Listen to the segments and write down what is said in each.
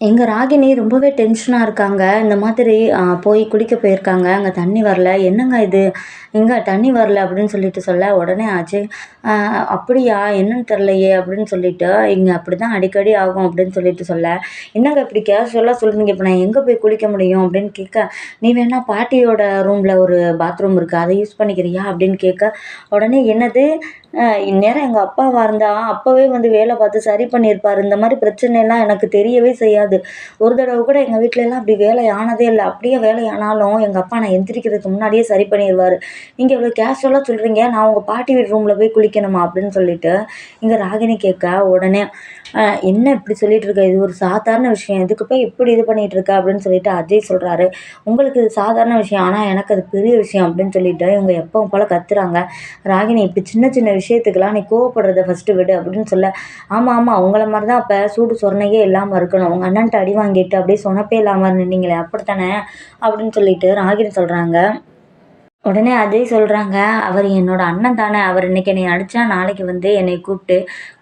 எங்கள் ராகினி ரொம்பவே டென்ஷனாக இருக்காங்க. இந்த மாதிரி போய் குளிக்க போயிருக்காங்க. அங்கே தண்ணி வரல. என்னங்க இது? எங்கே தண்ணி வரல அப்படின்னு சொல்லிட்டு சொல்ல உடனே ஆச்சு அப்படியா? என்னன்னு தெரிலையே அப்படின்னு சொல்லிட்டு இங்கே அப்படி தான் அடிக்கடி ஆகும் அப்படின்னு சொல்லிட்டு சொல்ல என்னங்க இப்படி கேஷுவலாக சொல்கிறீங்க இப்போ நான் எங்கே போய் குளிக்க முடியும் அப்படின்னு கேட்க நீ வேணா பாட்டியோட ரூமில் ஒரு பாத்ரூம் இருக்குது அதை யூஸ் பண்ணிக்கிறியா அப்படின்னு கேட்க உடனே என்னது? இந்நேரம் எங்கள் அப்பாவாக இருந்தால் அப்போவே வந்து வேலை பார்த்து சரி பண்ணியிருப்பார். இந்த மாதிரி பிரச்சனைலாம் எனக்கு தெரியவே செய்யாது. ஒரு தடவை கூட எங்கள் வீட்டிலலாம் அப்படி வேலை ஆனதே இல்லை. அப்படியே வேலை ஆனாலும் எங்கள் அப்பா நான் எந்திரிக்கிறதுக்கு முன்னாடியே சரி பண்ணிடுவார் நீங்கள் இவ்வளோ கேஷுவலாக சொல்கிறீங்க நான் உங்கள் பாட்டி வீட்டு ரூமில் போய் குளிக்கணுமா அப்படின்னு சொல்லிட்டு இங்கே ராகினி கேட்க உடனே என்ன இப்படி சொல்லிட்டு இருக்க இது ஒரு சாதாரண விஷயம். இதுக்கு போய் இப்படி இது பண்ணிகிட்டு இருக்க அப்படின்னு சொல்லிட்டு அஜய் சொல்கிறாரு உங்களுக்கு இது சாதாரண விஷயம் ஆனால் எனக்கு அது பெரிய விஷயம் அப்படின்னு சொல்லிட்டு இவங்க எப்பவும் போல் கத்துறாங்க. ராகினி இப்படி சின்ன சின்ன விஷயத்துக்கெல்லாம் நீ கோவப்படுறத ஃபஸ்ட்டு விடு அப்படின்னு சொல்ல ஆமாம் ஆமாம் அவங்கள மாதிரி தான் அப்போ சூடு சொரணையே இல்லாமல் இருக்கணும். உங்கள் அண்ணன்ட்ட அடி வாங்கிட்டு அப்படியே சொன்னப்பே இல்லாமல் நின்னீங்களே அப்படித்தானே? அப்படின்னு சொல்லிட்டு ராகினி சொல்கிறாங்க உடனே அஜய் சொல்கிறாங்க அவர் என்னோட அண்ணன் தானே. அவர் இன்னைக்கு என்னை அடித்தா நாளைக்கு வந்து என்னை கூப்பிட்டு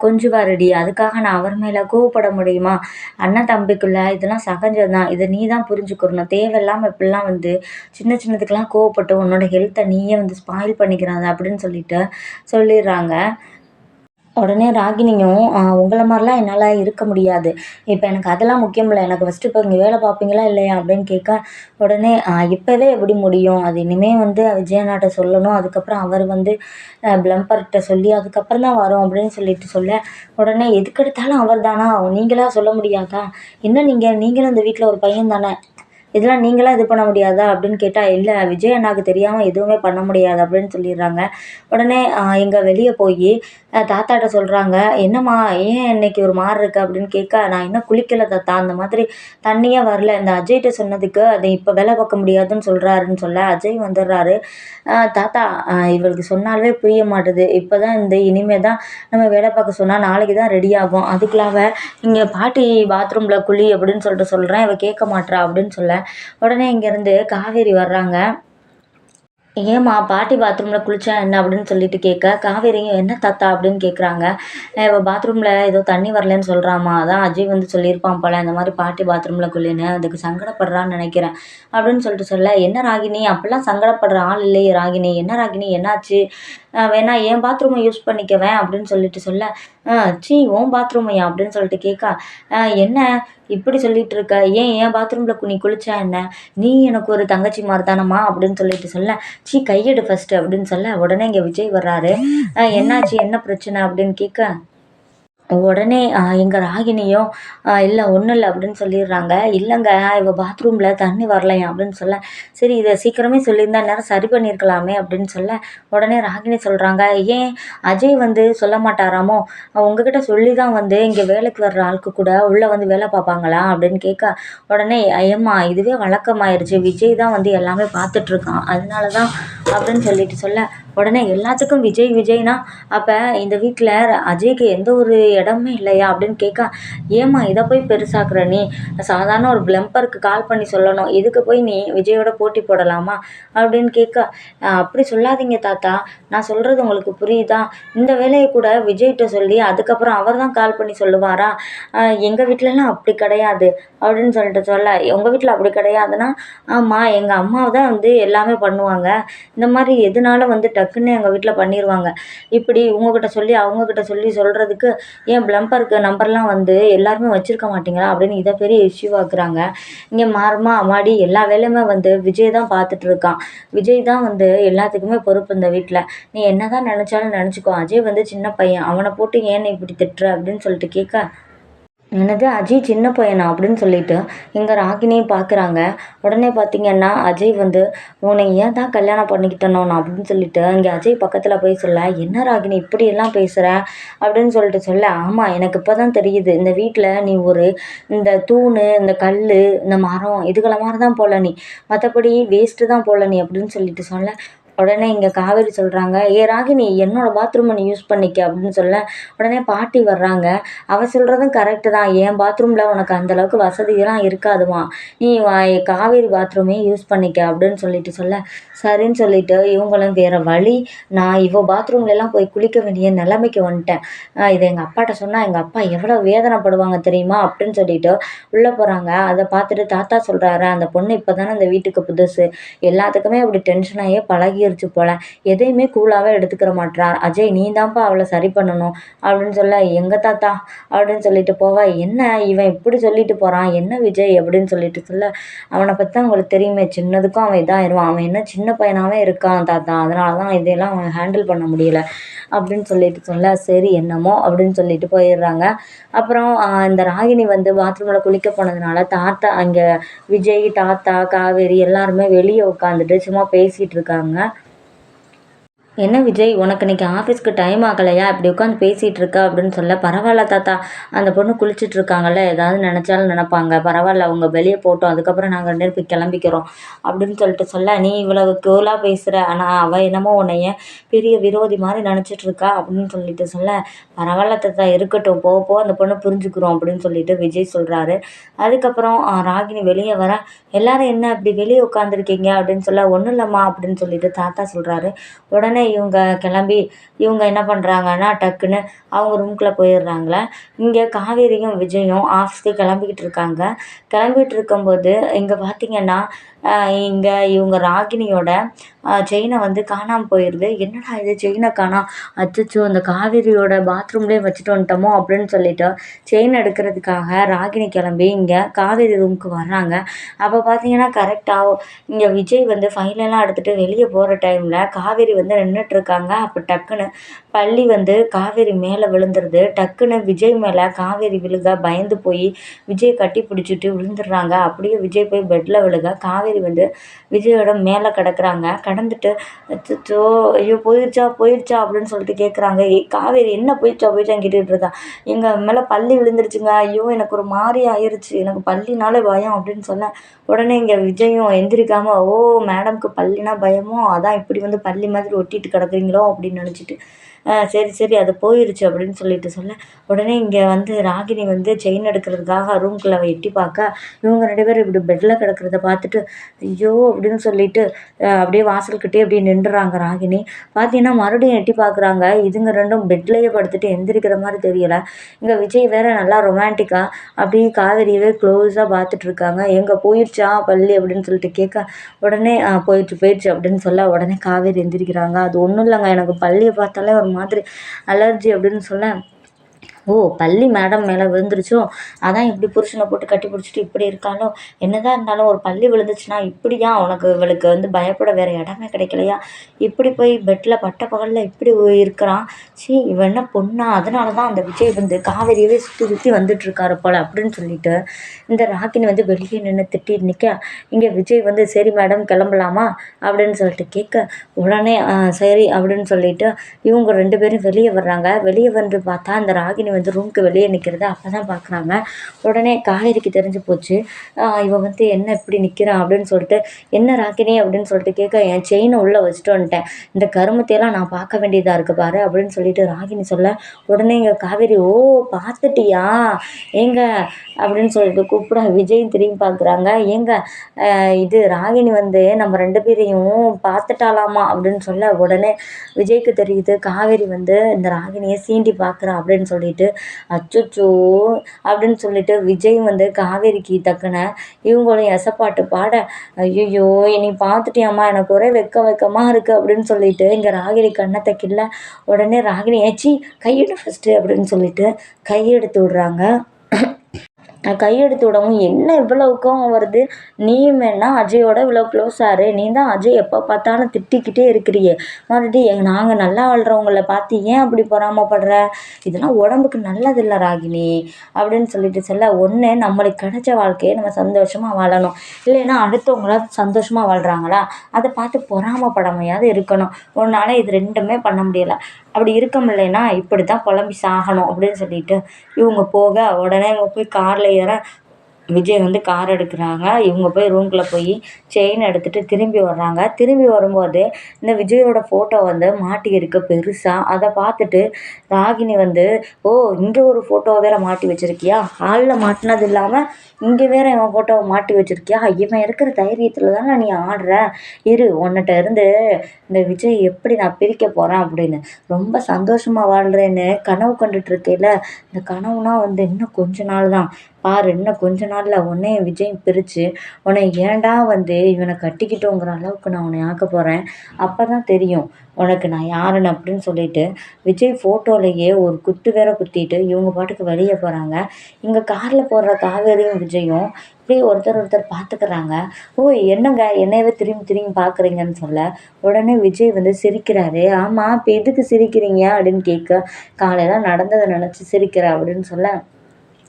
கொஞ்சுவாருடி அதுக்காக நான் அவர் மேலே கோவப்பட முடியுமா? அண்ணன் தம்பிக்குள்ள இதெல்லாம் சகஜம் தான் இதை நீ தான் புரிஞ்சுக்கிறணும் தேவையில்லாமல் இப்படிலாம் வந்து சின்ன சின்னதுக்கெல்லாம் கோவப்பட்டு உன்னோட ஹெல்த்தை நீயே வந்து ஸ்பாயில் பண்ணிக்கிறாங்க அப்படின்னு சொல்லிட்டு சொல்லிடுறாங்க. உடனே ராகினியும் உங்களை மாதிரிலாம் என்னால் இருக்க முடியாது. இப்போ எனக்கு அதெல்லாம் முக்கியம் இல்லை. எனக்கு ஃபஸ்ட்டு இப்போ இங்கே வேலை பார்ப்பீங்களா இல்லையா அப்படின்னு கேட்க உடனே இப்போவே எப்படி முடியும்? அது இனிமேல் வந்து விஜயண்ணாட்ட சொல்லணும். அதுக்கப்புறம் அவர் வந்து பிளம்பர்கிட்ட சொல்லி அதுக்கப்புறம் தான் வரும் அப்படின்னு சொல்லிட்டு சொல்ல உடனே எதுக்கெடுத்தாலும் அவர் தானா நீங்களாக சொல்ல முடியாதா? என்ன நீங்கள் நீங்களும் இந்த வீட்டில் ஒரு பையன் தானே? இதெல்லாம் நீங்களாக இது பண்ண முடியாதா? அப்படின்னு கேட்டால் இல்லை விஜய் அண்ணாவுக்கு தெரியாமல் எதுவுமே பண்ண முடியாது அப்படின்னு சொல்லிடுறாங்க. உடனே இங்கே வெளியே போய் தாத்தாட்ட சொல்கிறாங்க என்னம்மா ஏன் இன்னைக்கு ஒரு மாதிரி இருக்குது அப்படின்னு கேட்க நான் இன்னும் குளிக்கலை தாத்தா அந்த மாதிரி தண்ணியே வரல. இந்த அஜய்கிட்ட சொன்னதுக்கு அதை இப்போ வேலை பார்க்க முடியாதுன்னு சொல்கிறாருன்னு சொல்ல அஜய் வந்துடுறாரு. தாத்தா இவளுக்கு சொன்னாலே புரிய மாட்டுது. இப்போ தான் இந்த இனிமே தான் நம்ம வேலை பார்க்க சொன்னால் நாளைக்கு தான் ரெடி ஆகும். அதுக்குள்ளாவ இங்கே பாட்டி பாத்ரூமில் குழி அப்படின்னு சொல்லிட்டு சொல்கிறேன் இவள் கேட்க மாட்றா அப்படின்னு சொல்ல உடனே இங்கேருந்து காவேரி வர்றாங்க. ஏம்மா பாட்டி பாத்ரூமில் குளித்தா என்ன அப்படின்னு சொல்லிட்டு கேட்க காவேரியும் என்ன தாத்தா? அப்படின்னு கேட்குறாங்க இப்போ பாத்ரூமில் ஏதோ தண்ணி வரலன்னு சொல்கிறாம்மா அதான் அஜய் வந்து சொல்லியிருப்பான் போல இந்த மாதிரி பாட்டி பாத்ரூமில் குளின்னு அதுக்கு சங்கடப்படுறான்னு நினைக்கிறேன். அப்படின்னு சொல்லிட்டு சொல்ல என்ன ராகினி? அப்படிலாம் சங்கடப்படுற ஆள் இல்லையே ராகினி. என்ன ராகினி? என்னாச்சு? வேணா என் பாத்ரூமை யூஸ் பண்ணிக்கவேன் அப்படின்னு சொல்லிட்டு சொல்ல சீ உன் பாத்ரூமையா அப்படின்னு சொல்லிட்டு கேட்க என்ன இப்படி சொல்லிட்டு இருக்க? ஏன் என் பாத்ரூமில் நீ குளிச்சா என்ன? நீ எனக்கு ஒரு தங்கச்சி மாதிரி தானம்மா அப்படின்னு சொல்லிட்டு சொல்ல சீ கையெடு ஃபஸ்ட்டு அப்படின்னு சொல்ல உடனே இங்கே விஜய் வர்றாரு. என்னாச்சு? என்ன பிரச்சனை? அப்படின்னு கேட்க உடனே எங்கள் ராகினியும் இல்லை ஒன்றும் இல்லை அப்படின்னு சொல்லிடுறாங்க. இல்லைங்க இவள் பாத்ரூமில் தண்ணி வரலையாம் அப்படின்னு சொல்ல சரி இதை சீக்கிரமே சொல்லியிருந்தா நேரம் சரி பண்ணியிருக்கலாமே அப்படின்னு சொல்ல உடனே ராகினி சொல்கிறாங்க ஏன் அஜய் வந்து சொல்ல மாட்டாராமோ? உங்ககிட்ட சொல்லி தான் வந்து இங்கே வேலைக்கு வர்ற ஆளுக்கு கூட உள்ளே வந்து வேலை பார்ப்பாங்களா? அப்படின்னு கேட்க உடனே ஐயம்மா இதுவே வழக்கமாயிருச்சு. விஜய் தான் வந்து எல்லாமே பார்த்துட்ருக்கான் அதனால தான் அப்படின்னு சொல்லிட்டு சொல்ல உடனே எல்லாத்துக்கும் விஜய் விஜய்னா அப்போ இந்த வீட்டில் அஜய்க்கு எந்த ஒரு இடமே இல்லையா அப்படின்னு கேட்க ஏம்மா இதை போய் பெருசாக்குற நீ? சாதாரண ஒரு ப்ளம்பருக்கு கால் பண்ணி சொல்லணும். இதுக்கு போய் நீ விஜயோட போட்டி போடலாமா? அப்படின்னு கேட்க அப்படி சொல்லாதீங்க தாத்தா. நான் சொல்கிறது உங்களுக்கு புரியுதா? இந்த வேலையை கூட விஜய்கிட்ட சொல்லி அதுக்கப்புறம் அவர் தான் கால் பண்ணி சொல்லுவாரா? எங்கள் வீட்டிலலாம் அப்படி கிடையாது அப்படின்னு சொல்லிட்டு சொல்ல. உங்கள் வீட்டில் அப்படி கிடையாதுன்னா ஆமாம் எங்கள் அம்மாவை தான் வந்து எல்லாமே பண்ணுவாங்க. இந்த மாதிரி எதனால வந்து டக்குன்னு எங்கள் வீட்டில் பண்ணிடுவாங்க இப்படி உங்கக்கிட்ட சொல்லி அவங்கக்கிட்ட சொல்லி சொல்கிறதுக்கு ஏன் ப்ளம்பருக்கு நம்பர்லாம் வந்து எல்லாருமே வச்சுருக்க மாட்டீங்களா? அப்படின்னு இதை பெரிய இஷ்யூ ஆக்குறாங்க இங்கே மாறுமா மாடி எல்லா வேலையுமே வந்து விஜய் தான் பார்த்துட்டு இருக்கான். விஜய் தான் வந்து எல்லாத்துக்குமே பொறுப்பு இந்த வீட்டில் நீ என்ன தான் நினச்சாலும் நினச்சிக்கோ. அஜய் வந்து சின்ன பையன். அவனை போட்டு ஏன் இப்படி திட்டுற? அப்படின்னு சொல்லிட்டு கேட்க என்னது அஜய் சின்ன பையனா அப்படின்னு சொல்லிட்டு இங்கே ராகினியும் பார்க்குறாங்க உடனே பார்த்தீங்கன்னா அஜய் வந்து உன்னை ஏன் தான் கல்யாணம் பண்ணிக்கிட்டனோ நான் அப்படின்னு சொல்லிட்டு இங்கே அஜய் பக்கத்தில் போய் சொல்ல என்ன ராகினி இப்படியெல்லாம் பேசுகிற அப்படின்னு சொல்லிட்டு சொல்ல ஆமாம் எனக்கு இப்போ தான் தெரியுது. இந்த வீட்டில் நீ ஒரு இந்த தூண் இந்த கல் இந்த மரம் இதுகளை மாதிரி தான் போல நீ. மற்றபடி வேஸ்ட்டு தான் போல நீ அப்படின்னு சொல்லிட்டு சொல்ல. உடனே இங்கே காவேரி சொல்கிறாங்க ஏ ராகினி என்னோடய பாத்ரூமை நீ யூஸ் பண்ணிக்க அப்படின்னு சொல்ல உடனே பாட்டி வர்றாங்க. அவள் சொல்கிறதும் கரெக்டு தான். என் பாத்ரூமில் உனக்கு அந்தளவுக்கு வசதியெல்லாம் இருக்காதுமா. நீ வா- காவேரி பாத்ரூமே யூஸ் பண்ணிக்க அப்படின்னு சொல்லிட்டு சொல்ல சரின்னு சொல்லிட்டு இவங்களும் வேறு வழி. நான் இவ பாத்ரூம்லலாம் போய் குளிக்க வேண்டிய நிலைமைக்கு வந்துட்டேன். இதை எங்கள் அப்பாட்ட சொன்னால் எங்கள் அப்பா எவ்வளோ வேதனைப்படுவாங்க தெரியுமா? அப்படின்னு சொல்லிட்டு உள்ளே போகிறாங்க அதை பார்த்துட்டு தாத்தா சொல்கிறாரு அந்த பொண்ணு இப்போ தானே அந்த வீட்டுக்கு புதுசு. எல்லாத்துக்குமே அப்படி டென்ஷனாகவே பழகிருச்சு போல். எதையுமே கூலாகவே எடுத்துக்கிற மாட்றா. அஜய் நீ தான்ப்பா அவளை சரி பண்ணணும். அப்படின்னு சொல்ல எங்கள் தாத்தா? அப்படின்னு சொல்லிட்டு போவா. என்ன இவன் இப்படி சொல்லிட்டு போகிறான் என்ன விஜய்? அப்படின்னு சொல்லிட்டு சொல்ல அவனை பற்றி தான் உங்களுக்கு தெரியுமே. சின்னதுக்கும் அவன் இதாகிடுவான் அவன் என்ன சின்ன பையனாகவே இருக்கான் தாத்தா. அதனால தான் இதையெல்லாம் அவன் ஹேண்டில் பண்ண முடியல. அப்படின்னு சொல்லிட்டு சொல்ல சரி என்னமோ? அப்படின்னு சொல்லிட்டு போயிடுறாங்க. அப்புறம் இந்த ராகினி வந்து பாத்ரூமில் குளிக்க போனதுனால தாத்தா அங்கே விஜய் தாத்தா காவேரி எல்லாருமே வெளியே உட்காந்துட்டு சும்மா பேசிகிட்டு இருக்காங்க. என்ன விஜய் உனக்கு இன்னைக்கு ஆஃபீஸ்க்கு டைம் ஆகலையா? இப்படி உட்காந்து பேசிகிட்டு இருக்கா அப்படின்னு சொல்ல பரவாயில்ல தாத்தா அந்த பொண்ணு குளிச்சுட்டு இருக்காங்கல்ல ஏதாவது நினச்சாலும் நினைப்பாங்க. பரவாயில்ல அவங்க வெளியே போட்டோம் அதுக்கப்புறம் நாங்கள் ரெண்டு பேரும் கிளம்பிக்கிறோம் அப்படின்னு சொல்லிட்டு சொல்ல நீ இவ்வளவு கூலாக பேசுகிற ஆனால் அவள் என்னமோ உன்னைய பெரிய விரோதி மாதிரி நினச்சிட்டு இருக்கா அப்படின்னு சொல்லிட்டு சொல்ல பரவாயில்ல தாத்தா இருக்கட்டும் போக போக அந்த பொண்ணு புரிஞ்சுக்கிறோம் அப்படின்னு சொல்லிட்டு விஜய் சொல்கிறாரு அதுக்கப்புறம் ராகினி வெளியே வர எல்லாரும் என்ன இப்படி வெளியே உட்காந்துருக்கீங்க அப்படின்னு சொல்ல ஒன்றும் இல்லைம்மா அப்படின்னு சொல்லிட்டு தாத்தா சொல்கிறாரு உடனே இவங்க கிளம்பி இவங்க என்ன பண்ணுறாங்கன்னா டக்குன்னு அவங்க ரூம்குள்ளே போயிடுறாங்களே? இங்கே காவேரியும் விஜயும் ஆஃபீஸ்க்கு கிளம்பிக்கிட்டு இருக்காங்க. கிளம்பிட்டு இருக்கும்போது இங்கே பார்த்தீங்கன்னா இங்கே இவங்க ராகினியோட செயினை வந்து காணாமல் போயிடுது என்னடா இது செயினை காணோம் அச்சச்சோ அந்த காவேரியோட பாத்ரூம்லேயே வச்சுட்டு வந்துட்டோமோ அப்படின்னு சொல்லிட்டு செயின் எடுக்கிறதுக்காக ராகினி கிளம்பி இங்கே காவேரி ரூமுக்கு வர்றாங்க. அப்போ பார்த்தீங்கன்னா கரெக்டாக இங்கே விஜய் வந்து ஃபைலெல்லாம் எடுத்துகிட்டு வெளியே போகிற டைமில் காவேரி வந்து நின்றுட்டு இருக்காங்க. அப்போ டக்குன்னு பள்ளி வந்து காவேரி மேலே விழுந்துருது. டக்குன்னு விஜய் மேலே காவேரி விழுக பயந்து போய் விஜய் கட்டி பிடிச்சிட்டு விழுந்துடுறாங்க. அப்படியே விஜய் போய் பெட்டில் விழுக. காவேரி வந்து விஜயோட மேலே கிடக்குறாங்க. கடந்துட்டு அச்சச்சோ ஐயோ போயிடுச்சா போயிடுச்சா அப்படின்னு சொல்லிட்டு கேட்குறாங்க ஏய் காவேரி என்ன போயிடுச்சா போயிடுச்சான்னு கேட்டுக்கிட்டு இருக்கா. எங்கள் மேலே பள்ளி விழுந்துருச்சுங்க. ஐயோ எனக்கு ஒரு மாதிரி ஆயிடுச்சு எனக்கு பள்ளினாலே பயம் அப்படின்னு சொன்னேன். உடனே இங்கே விஜயும் எந்திரிக்காம ஓ மேடம்க்கு பள்ளினா பயமோ? அதான் இப்படி வந்து பள்ளி மாதிரி ஒட்டிட்டு கிடக்குறீங்களோ? அப்படின்னு நினச்சிட்டு சரி சரி அது போயிருச்சு அப்படின்னு சொல்லிட்டு சொல்ல உடனே இங்கே வந்து ராகினி வந்து செயின் எடுக்கிறதுக்காக ரூம்குள்ளே எட்டி பார்க்க இவங்க ரெண்டு பேரும் இப்படி பெட்டில் கிடக்கிறத பார்த்துட்டு ஐயோ அப்படின்னு சொல்லிட்டு அப்படியே வாசல்கிட்டே அப்படியே நின்றுறாங்க ராகினி. பார்த்தீங்கன்னா மறுபடியும் எட்டி பார்க்குறாங்க இதுங்க ரெண்டும் பெட்லேயே படுத்துட்டு எந்திரிக்கிற மாதிரி தெரியலை. இங்கே விஜய் வேற நல்லா ரொமான்டிக்காக அப்படியே காவேரியவே க்ளோஸாக பார்த்துட்ருக்காங்க எங்கே போயிடுச்சு பள்ளி அப்படின்னு சொல்லிட்டு கேட்க உடனே போயிடுச்சு போயிடுச்சு அப்படின்னு சொல்ல உடனே காவேரி எந்திரிக்கிறாங்க. அது ஒன்றும் இல்லைங்க. எனக்கு பள்ளியை பார்த்தாலே ஒரு மாதிரி அலர்ஜி அப்படின்னு சொல்ல ஓ பள்ளி மேடம் மேலே விழுந்துருச்சோ? அதான் இப்படி புருஷனை போட்டு கட்டி பிடிச்சிட்டு இப்படி இருக்காளோ? என்னதான் இருந்தாலும் ஒரு பள்ளி விழுந்துச்சுன்னா இப்படியா உனக்கு இவளுக்கு வந்து பயப்பட வேற இடமே கிடைக்கலையா? இப்படி போய் பெட்டில் பட்ட பகலில் இப்படி இருக்கிறான். சீ இவன் என்ன பொண்ணா? அதனால தான் அந்த விஜய் வந்து காவேரியவே சுற்றி சுற்றி வந்துட்டு இருக்காரு போல அப்படின்னு சொல்லிட்டு இந்த ராகினி வந்து வெளியே நின்று திட்டிட்டு நிற்க இங்கே விஜய் வந்து சரி மேடம் கிளம்பலாமா? அப்படின்னு சொல்லிட்டு கேட்க உடனே சரி அப்படின்னு சொல்லிட்டு இவங்க ரெண்டு பேரும் வெளியே வர்றாங்க. வெளியே வந்து பார்த்தா அந்த ராகினி வந்து ரூமுக்கு வெளியே நிற்கிறத அப்போ தான் பார்க்குறாங்க உடனே காவேரிக்கு தெரிஞ்சு போச்சு. இவன் வந்து என்ன இப்படி நிற்கிறான் அப்படின்னு சொல்லிட்டு என்ன ராக்கினி அப்படின்னு சொல்லிட்டு கேட்க என் செயினை உள்ளே வச்சுட்டு வந்துட்டேன். இந்த கருமத்தையெல்லாம் நான் பார்க்க வேண்டியதாக இருக்கு பாரு அப்படின்னு சொல்லிட்டு ராகினி சொல்ல உடனே இங்கே காவேரி ஓ பார்த்துட்டியா? ஏங்க? அப்படின்னு சொல்லிட்டு கூப்பிட விஜயும் திரும்பி பார்க்குறாங்க ஏங்க இது ராகினி வந்து நம்ம ரெண்டு பேரையும் பார்த்துட்டாலாமா? அப்படின்னு சொல்ல உடனே விஜய்க்கு தெரியுது காவேரி வந்து இந்த ராகினியை சீண்டி பார்க்குறா அப்படின்னு சொல்லிட்டு அச்சச்சோ அப்படின்னு சொல்லிட்டு விஜய் வந்து காவேரிக்கு தக்கன இவங்களும் எசப்பாட்டு பாட ஐயோ நீ பார்த்துட்டியாம்மா எனக்கு ஒரே வெக்க வெக்கமாக இருக்குது அப்படின்னு சொல்லிட்டு இங்கே ராகினி கண்ணத்தை கிள்ள உடனே ராகினி ஏச்சி கையெடு ஃபஸ்ட்டு அப்படின்னு சொல்லிட்டு கையெடுத்து விடுறாங்க. கையெடுத்து விடவும் என்ன இவ்வளோ கோவம் வருது? நீயும் வேணா அஜயோட இவ்வளோ க்ளோஸ் ஆறு நீ தான் அஜய் எப்போ பார்த்தாலும் திட்டிக்கிட்டே இருக்கிறியே. மறுபடியும் நாங்கள் நல்லா வாழ்கிறவங்கள பார்த்து ஏன் அப்படி பொறாமப்படுற? இதெல்லாம் உடம்புக்கு நல்லதில்லை ராகினி. அப்படின்னு சொல்லிட்டு சொல்ல ஒன்று நம்மளுக்கு கிடைச்ச வாழ்க்கையை நம்ம சந்தோஷமாக வாழணும். இல்லைன்னா அடுத்தவங்கள சந்தோஷமாக வாழ்கிறாங்களா அதை பார்த்து பொறாமப்படாமையாவது இருக்கணும். உன்னால் இது ரெண்டுமே பண்ண முடியலை. அப்படி இருக்க முடியலைன்னா இப்படி தான் புலம்பி சாகணும் அப்படின்னு சொல்லிட்டு இவங்க போக உடனே இவங்க போய் காரில் ஏற விஜய் வந்து கார் எடுக்கிறாங்க. இவங்க போய் ரூம்குள்ளே போய் செயின் எடுத்துகிட்டு திரும்பி வர்றாங்க. திரும்பி வரும்போது இந்த விஜயோட ஃபோட்டோ வந்து மாட்டியிருக்கு பெருசாக அதை பார்த்துட்டு ராகினி வந்து ஓ இங்கே ஒரு ஃபோட்டோ வேறு மாட்டி வச்சுருக்கியா? ஹாலில் மாட்டினது இல்லாமல் இங்கே வேறு இவன் ஃபோட்டோவை மாட்டி வச்சுருக்கியா? இவன் இருக்கிற தைரியத்தில் தானே நீ ஆடுற? இரு உன்னிட்ட இருந்து இந்த விஜய் எப்படி நான் பிரிக்க போகிறேன் அப்படின்னு. ரொம்ப சந்தோஷமாக வாழ்கிறேன்னு கனவு கண்டுட்டு இருக்கையில் இந்த கனவுனா வந்து இன்னும் கொஞ்ச நாள் தான் பாரு இன்னும் கொஞ்ச நாளில் உன்னையும் விஜயும் பிரித்து உன்னை ஏன்டா வந்து இவனை கட்டிக்கிட்டோங்கிற அளவுக்கு நான் உன்னை ஆக்க போகிறேன் அப்போ தான் தெரியும் உனக்கு நான் யாருன்னு அப்படின்னு சொல்லிட்டு விஜய் ஃபோட்டோலேயே ஒரு குத்து வேற குத்திட்டு இவங்க பாட்டுக்கு வெளியே போகிறாங்க இங்கே காரில் போடுற காவேரியும் விஜயும் இப்படியே ஒருத்தர் ஒருத்தர் பார்த்துக்கிறாங்க ஓ என்னங்க என்னையவே திரும்பி திரும்பி பார்க்குறீங்கன்னு சொல்ல உடனே விஜய் வந்து சிரிக்கிறாரு. ஆமாம் இப்போ எதுக்கு சிரிக்கிறீங்க அப்படின்னு கேட்க காலையில் நடந்ததை நினச்சி சிரிக்கிற அப்படின்னு சொல்ல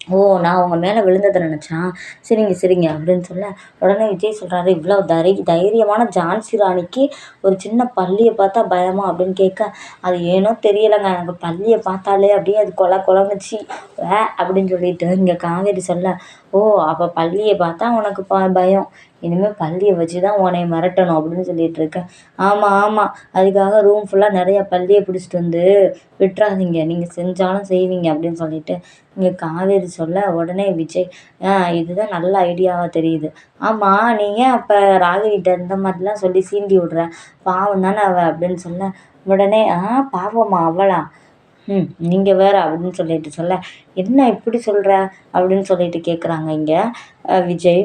ஓ நான் உங்கள் மேலே விழுந்ததை நினச்சா சரிங்க சரிங்க அப்படின்னு சொல்ல உடனே விஜய் சொல்கிறாரு இவ்வளோ தைரி தைரியமான ஜான்சி ராணிக்கு ஒரு சின்ன பல்லியை பார்த்தா பயமா? அப்படின்னு கேட்க அது ஏனோ தெரியலைங்க. எனக்கு பல்லியை பார்த்தாலே அப்படியே அது கொல கொலங்குச்சு வே அப்படின்னு சொல்லிட்டு இங்கே காவேரி சொல்ல ஓ அப்போ பல்லியை பார்த்தா உனக்கு ப பயம். இனிமேல் பல்லியை வச்சு தான் உன்னை மிரட்டணும் அப்படின்னு சொல்லிட்டு இருக்கேன் ஆமாம் ஆமாம் அதுக்காக ரூம் ஃபுல்லாக நிறையா பல்லியை பிடிச்சிட்டு வந்து விட்டுறாதீங்க. நீங்கள் செஞ்சாலும் செய்வீங்க அப்படின்னு சொல்லிட்டு இங்கே காவேரி சொல்ல உடனே விஜய் ஆ இதுதான் நல்ல ஐடியாவாக தெரியுது. ஆமாம் நீ ஏன் அப்போ ராகினிகிட்ட இந்த மாதிரிலாம் சொல்லி சீண்டி விட்ற? பாவம் தானே அவள் அப்படின்னு சொல்ல உடனே ஆ பாவமா அவளா? ம். நீங்கள் வேறு அப்படின்னு சொல்லிட்டு சொல்ல என்ன இப்படி சொல்கிற அப்படின்னு சொல்லிட்டு கேட்குறாங்க இங்கே விஜய்.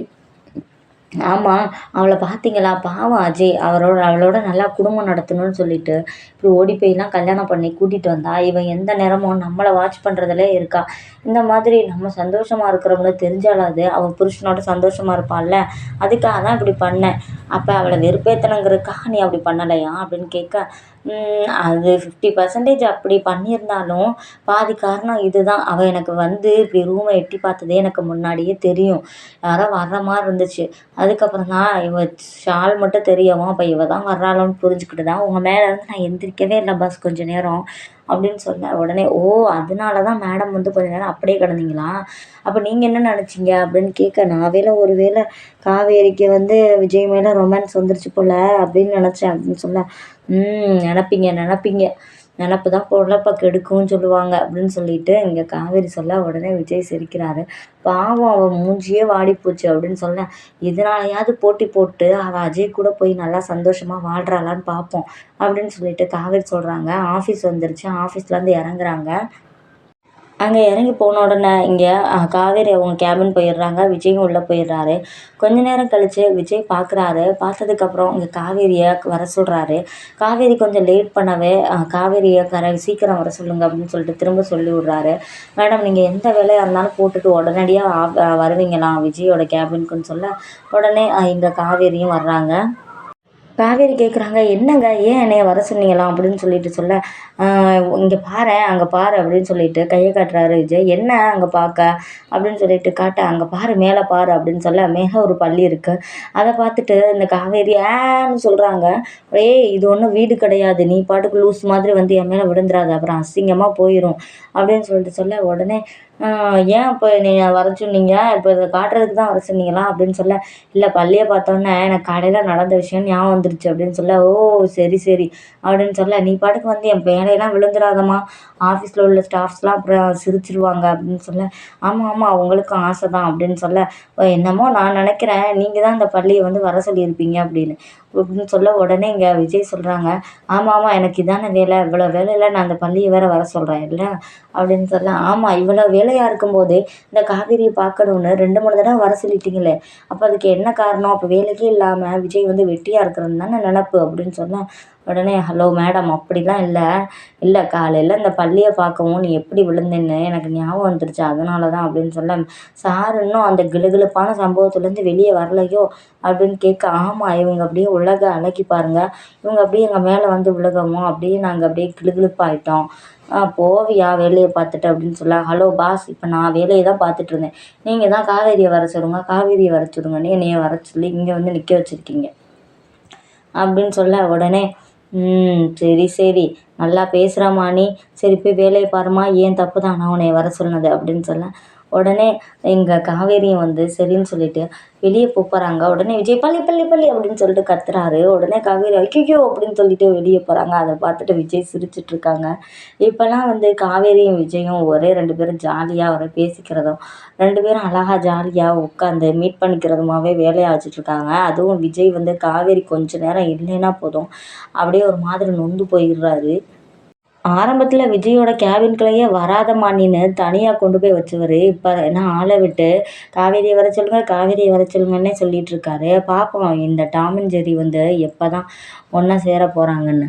ஆமாம் அவளை பார்த்தீங்களா பாவம் அஜய் அவரோட அவளோட நல்லா குடும்பம் நடத்தணும்னு சொல்லிட்டு இப்படி ஓடி போய்லாம் கல்யாணம் பண்ணி கூட்டிகிட்டு வந்தா இவன் எந்த நேரமும் நம்மளை வாட்ச் பண்ணுறதுலே இருக்கா? இந்த மாதிரி நம்ம சந்தோஷமாக இருக்கிறவங்கள தெரிஞ்சாலாது அவன் புருஷனோட சந்தோஷமாக இருப்பாள்ல? அதுக்காக தான் இப்படி பண்ணேன். அப்போ அவளை வெறுப்பேத்தணுங்கிறதுக்காக நீ அப்படி பண்ணலையா? அப்படின்னு கேட்க அது ஃபிஃப்டி பர்சன்டேஜ் அப்படி பண்ணியிருந்தாலும் பாதி காரணம் இதுதான். அவள் எனக்கு வந்து இப்படி ரூமை எட்டி பார்த்ததே எனக்கு முன்னாடியே தெரியும். யாரோ வர்ற மாதிரி இருந்துச்சு. அதுக்கப்புறம் தான் இவ ஷால் மட்டும் தெரியவும் அப்போ இவ தான் வர்றாளோன்னு புரிஞ்சுக்கிட்டு தான் உங்கள் மேலே இருந்து நான் எந்திரிக்கவே இல்லை பஸ் கொஞ்ச நேரம் அப்படின்னு சொன்னேன் உடனே ஓ அதனால தான் மேடம் வந்து கொஞ்ச நேரம் அப்படியே கிடந்தீங்களா? அப்போ நீங்கள் என்ன நினச்சிங்க? அப்படின்னு கேட்க நான் வேலை ஒரு வேளை காவேரிக்கு வந்து விஜய் மேலே ரொமான்ஸ் வந்துருச்சு போல் அப்படின்னு நினச்சேன் அப்படின்னு சொல்ல ம் நினப்பீங்க நினப்பீங்க. நினப்பு தான் பொழப்ப கெடுக்கும்னு சொல்லுவாங்க அப்படின்னு சொல்லிட்டு இங்கே காவேரி சொல்ல உடனே விஜய் சிரிக்கிறாரு. பாவம் அவள் மூஞ்சியே வாடி போச்சு அப்படின்னு சொல்ல இதனாலையாவது போட்டி போட்டு அவள் அஜய் கூட போய் நல்லா சந்தோஷமாக வாழ்கிறாளான்னு பார்ப்போம் அப்படின்னு சொல்லிட்டு காவேரி சொல்கிறாங்க ஆஃபீஸ் வந்துருச்சு. ஆஃபீஸ்லேருந்து இறங்குறாங்க. அங்கே இறங்கி போன உடனே இங்கே காவேரி அவங்க கேபின் போயிடுறாங்க. விஜயும் உள்ளே போயிடுறாரு. கொஞ்ச நேரம் கழித்து விஜய் பார்க்குறாரு பார்த்ததுக்கப்புறம் இங்கே காவேரியை வர சொல்கிறாரு காவேரி கொஞ்சம் லேட் பண்ணவே காவேரியை கர சீக்கிரம் வர சொல்லுங்கள் அப்படின்னு சொல்லிட்டு திரும்ப சொல்லி விட்றாரு. மேடம் நீங்கள் எந்த வேலையாக இருந்தாலும் போட்டுட்டு உடனடியாக வருவீங்களாம் விஜயோட கேபினுக்குன்னு சொல்ல உடனே இங்கே காவேரியும் வர்றாங்க. காவேரி கேட்குறாங்க என்னங்க? ஏன் என்னைய வர சொன்னீங்களாம்? அப்படின்னு சொல்லிட்டு சொல்ல இங்கே பாரு அங்கே பாரு அப்படின்னு சொல்லிட்டு கையை காட்டுறாரு விஜய். என்ன? அங்கே பார்க்க அப்படின்னு சொல்லிட்டு காட்ட அங்கே பாரு மேலே பாரு அப்படின்னு சொல்ல மேலே ஒரு பள்ளி இருக்குது அதை பார்த்துட்டு இந்த காவேரி ஏன்னு சொல்கிறாங்க ஏய் இது ஒன்றும் வீடு கிடையாது. நீ பாட்டுக்கு லூஸ் மாதிரி வந்து என் மேலே விழுந்துடாது அப்புறம் அசிங்கமாக போயிடும் அப்படின்னு சொல்லிட்டு சொல்ல உடனே ஏன் இப்போ நீங்கள் வர சொன்னீங்க? இப்போ இதை காட்டுறதுக்கு தான் வர சொன்னீங்களா? அப்படின்னு சொல்ல இல்லை பள்ளியை பார்த்தோன்னே எனக்கு கடையில் நடந்த விஷயம் ஞாபகம் வந்துருச்சு அப்படின்னு சொல்ல ஓ சரி சரி அப்படின்னு சொல்ல நீ பாட்டுக்கு வந்து என் மேலையெல்லாம் விழுந்துடாதம்மா. ஆஃபீஸில் உள்ள ஸ்டாஃப்ஸ்லாம் அப்புறம் சிரிச்சிருவாங்க அப்படின்னு சொல்ல ஆமாம் ஆமாம் அவங்களுக்கும் ஆசை தான் அப்படின்னு சொல்ல என்னமோ நான் நினைக்கிறேன். நீங்கள் தான் இந்த பள்ளியை வந்து வர சொல்லியிருப்பீங்க அப்படின்னு. அப்படின்னு சொல்ல உடனே இங்கே விஜய் சொல்கிறாங்க ஆமாம் ஆமாம் எனக்கு இதான வேலை இவ்வளோ வேலையில் நான் அந்த பள்ளியை வேறு வர சொல்கிறேன் இல்லை? அப்படின்னு சொல்ல ஆமாம் இவ்வளோ வேலையாக இருக்கும்போது இந்த காவேரியை பார்க்கணுன்னு ரெண்டு மூணு தடவை வர சொல்லிட்டீங்களே அப்போ அதுக்கு என்ன காரணம்? அப்போ வேலைக்கே இல்லாமல் விஜய் வந்து வெட்டியாக இருக்கிறது தானே நினப்பு? அப்படின்னு சொன்னால் உடனே ஹலோ மேடம் அப்படிலாம் இல்லை. இல்லை காலையில் இந்த பள்ளியை பார்க்கவும் நீ எப்படி விழுந்தேன்னு எனக்கு ஞாபகம் வந்துருச்சு. அதனால தான் அப்படின்னு சொல்ல சார் இன்னும் அந்த கிளுகிளுப்பான சம்பவத்துலேருந்து வெளியே வரலையோ? அப்படின்னு கேட்க ஆமாம் இவங்க அப்படியே உலக அழகி பாருங்கள் இவங்க அப்படியே எங்கள் மேலே வந்து விழுகவும் அப்படியே நாங்கள் அப்படியே கிளுகிளுப்பாயிட்டோம். போவியா வேலையை பார்த்துட்டு அப்படின்னு சொல்ல ஹலோ பாஸ் இப்போ நான் வேலையை தான் பார்த்துட்டு இருந்தேன். நீங்கள் தான் காவேரியை வர சொல்லுங்க. காவேரியை வர சொல்லுங்கன்னு என்னைய வர சொல்லி இங்கே வந்து நிற்க வச்சுருக்கீங்க. அப்படின்னு சொல்ல உடனே ம் சரி சரி. நல்லா பேசுகிறம்மா நீ சரி போய் வேலையை பாரும்மா ஏன் தப்பு தான் நான் உன்னை வர சொன்னது அப்படின்னு சொல்ல. உடனே எங்கள் காவேரியும் வந்து சரின்னு சொல்லிட்டு வெளியே போகிறாங்க உடனே விஜய் பள்ளி பள்ளி பள்ளி அப்படின்னு சொல்லிட்டு கத்துறாரு. உடனே காவேரி ஐயோ அப்படின்னு சொல்லிட்டு வெளியே போகிறாங்க அதை பார்த்துட்டு விஜய் சிரிச்சிட்டு இருக்காங்க. இப்போலாம் வந்து காவேரியும் விஜயும் ஒரே ரெண்டு பேரும் ஜாலியாக ஒரே பேசிக்கிறதும் ரெண்டு பேரும் அழகாக ஜாலியாக உட்காந்து மீட் பண்ணிக்கிறதுமாவே வேலையாக வச்சுட்ருக்காங்க அதுவும் விஜய் வந்து காவேரி கொஞ்ச நேரம் இல்லைன்னா போதும். அப்படியே ஒரு மாதிரி நொந்து போயிடுறாரு. ஆரம்பத்தில் விஜயோட கேபின்குள்ளேயே வராதம்மா நீன்னு தனியாக கொண்டு போய் வச்சவர். இப்போ என்ன ஆளை விட்டு காவேரியை வர சொல்லுங்க காவேரியை வர சொல்லுங்கன்னே சொல்லிட்டு இருக்காரு. பார்ப்போம் இந்த டாம் அண்ட் ஜெர்ரி வந்து எப்போ தான் ஒன்றா சேர போகிறாங்கன்னு